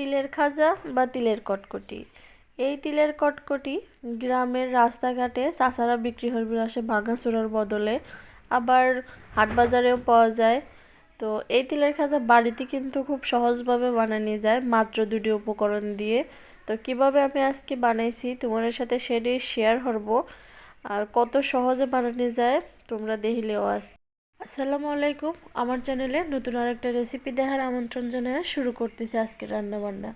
তিলের খাজা বা তিলের কটকটি। এই তিলের কটকটি গ্রামের রাস্তাঘাটে চাচারা বিক্রি করবে আসে ভাঙাচোরার বদলে। আবার হাট বাজারেও পাওয়া যায়। তো এই তিলের খাজা বাড়িতে কিন্তু খুব সহজভাবে বানানো যায়, মাত্র দুটি উপকরণ দিয়ে। তো কীভাবে আমি আজকে বানাইছি তোমাদের সাথে সেটাই শেয়ার করব। আর কত সহজে বানানো যায় তোমরা দেখিলেও আজ আসসালামু আলাইকুম। আমার চ্যানেলে নতুন আরেকটা রেসিপি দেখার আমন্ত্রণ জানায় শুরু করতেছি আজকে রান্না বান্না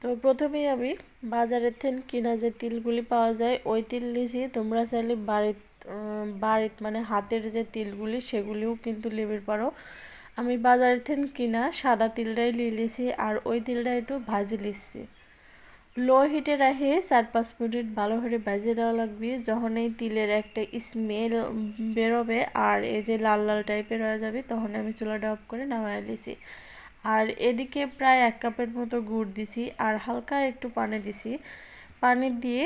তো প্রথমেই আমি বাজারের থেকে কিনা যে তিলগুলি পাওয়া যায়, ওই তিল নিয়েছি তোমরা চাইলে বাড়িত বাড়িত মানে হাতের যে তিলগুলি সেগুলিও কিন্তু লিবির পারো। আমি বাজারের থেকে কিনা সাদা তিলটাই নিয়ে লিছি আর ওই তিলটা একটু ভাজি লিছি লো হিটে রাখে, চার পাঁচ মিনিট ভালো করে ভাজিয়ে দেওয়া লাগবে। যখন এই তিলের একটা স্মেল বেরোবে আর এই যে লাল লাল টাইপের হয়ে যাবে তখন আমি চুলাটা অফ করে নামাই দিছি। আর এদিকে প্রায় এক কাপের মতো গুড় দিছি আর হালকা একটু পানি দিছি। পানি দিয়ে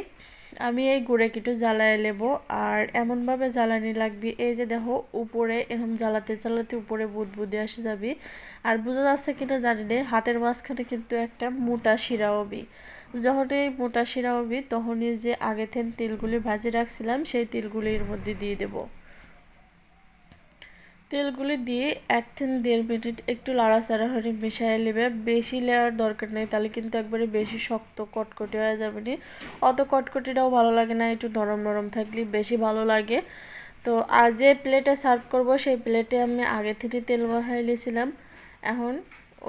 আমি এই গুঁড়ে একটু জ্বালায় নেব। আর এমনভাবে জ্বালানি লাগবে, এই যে দেখো উপরে এরকম জ্বালাতে জ্বালাতে উপরে বুদবুদে আসে যাবে। আর বোঝা যাচ্ছে কিনা জানি না, হাতের মাঝখানে কিন্তু একটা মোটা শিরা হবে। যখন এই মোটা শিরা হবে, তখনই যে আগে থেকে তেলগুলি ভাজি রাখছিলাম, সেই তেলগুলির মধ্যে দিয়ে দেবো। তেলগুলি দিয়ে এক থেকে দেড় মিনিট একটু লাড়াচাড়া হয়ে মিশাই নেবে। বেশি লেয়ার দরকার নেই, তাহলে কিন্তু একবারে বেশি শক্ত কটকটি হয়ে যাবে না। অত কটকটিটাও ভালো লাগে না, একটু নরম নরম থাকলে বেশি ভালো লাগে। তো আর যে প্লেটে সার্ভ করব, সেই প্লেটে আমি আগে থেকে তেল মাখাই নিয়েছিলাম। এখন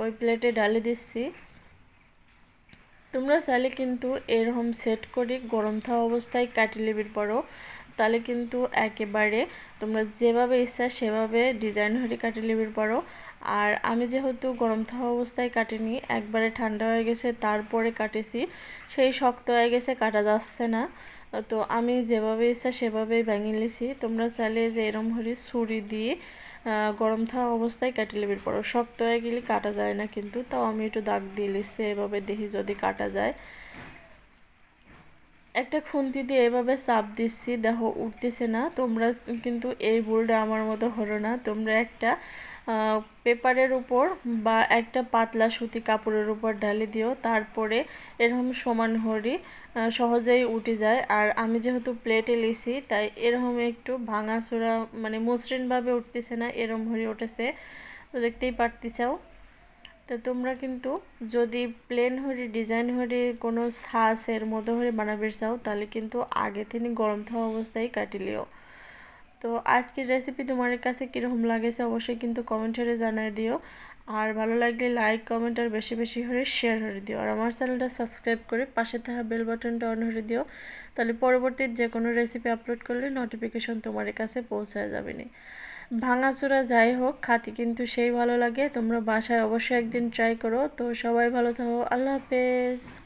ওই প্লেটে ডালে দিচ্ছি। তোমরা চাইলে কিন্তু এরকম সেট করে গরম থাকা অবস্থায় কাটি লেবির পরও তাহলে কিন্তু একেবারে তোমরা যেভাবে ইচ্ছা সেভাবে ডিজাইন হয়ে কাটি লেবির পারো। আর আমি যেহেতু গরম থাকা অবস্থায় কাটিনি, একবারে ঠান্ডা হয়ে গেছে, তারপরে কাটেছি, সেই শক্ত হয়ে গেছে, কাটা যাচ্ছে না। তো আমি যেভাবে ইচ্ছা সেভাবেই ভেঙে নিয়েছি তোমরা চাইলে যে এরম হরি ছুরি দিয়ে গরম থাকা অবস্থায় কাটি লেবির পরও শক্ত হয়ে গেলে কাটা যায় না কিন্তু, তাও আমি একটু দাগ দিয়ে লিখছি এভাবে দেখি যদি কাটা যায়। একটা খুন্তি দিয়ে এভাবে চাপ দিচ্ছি, দেখো উঠতেছে না, তোমরা কিন্তু এই ভুলটা আমার মতো হলো না। তোমরা একটা পেপারের উপর বা একটা পাতলা সুতি কাপড়ের উপর ঢালি দিও, তারপরে এরকম সমান হরি সহজেই উঠে যায়। আর আমি যেহেতু প্লেটে লিছি, তাই এরকম একটু ভাঙাচোরা মানে মসৃণভাবে উঠতেছে না, এরকম হরি উঠেছে। তো দেখতেই পারতেছাও তো তোমরা কিন্তু যদি প্লেন হয়ে ডিজাইন হয়ে কোনো সাসের মতো হয়ে বানাবে চাও, তাহলে কিন্তু আগে থেকে গরম থাকা অবস্থায় কাটিলিও তো আজকের রেসিপি তোমার কাছে কীরকম লাগেছে অবশ্যই কিন্তু কমেন্ট কমেন্টারে জানাই দিও। আর ভালো লাগলে লাইক কমেন্ট আর বেশি বেশি করে শেয়ার করে দিও। আর আমার চ্যানেলটা সাবস্ক্রাইব করে পাশে থাকা বেল বাটনটা অন করে দিও। তাহলে পরবর্তী যে কোনো রেসিপি আপলোড করলে নোটিফিকেশন তোমার কাছে পৌঁছায় যাবে না। ভাঙাচোরা যাই হোক, খাতি কিন্তু সেই ভালো লাগে। তোমরা বাসায় অবশ্যই একদিন ট্রাই করো। তো সবাই ভালো থাকো। আল্লাহ হাফেজ।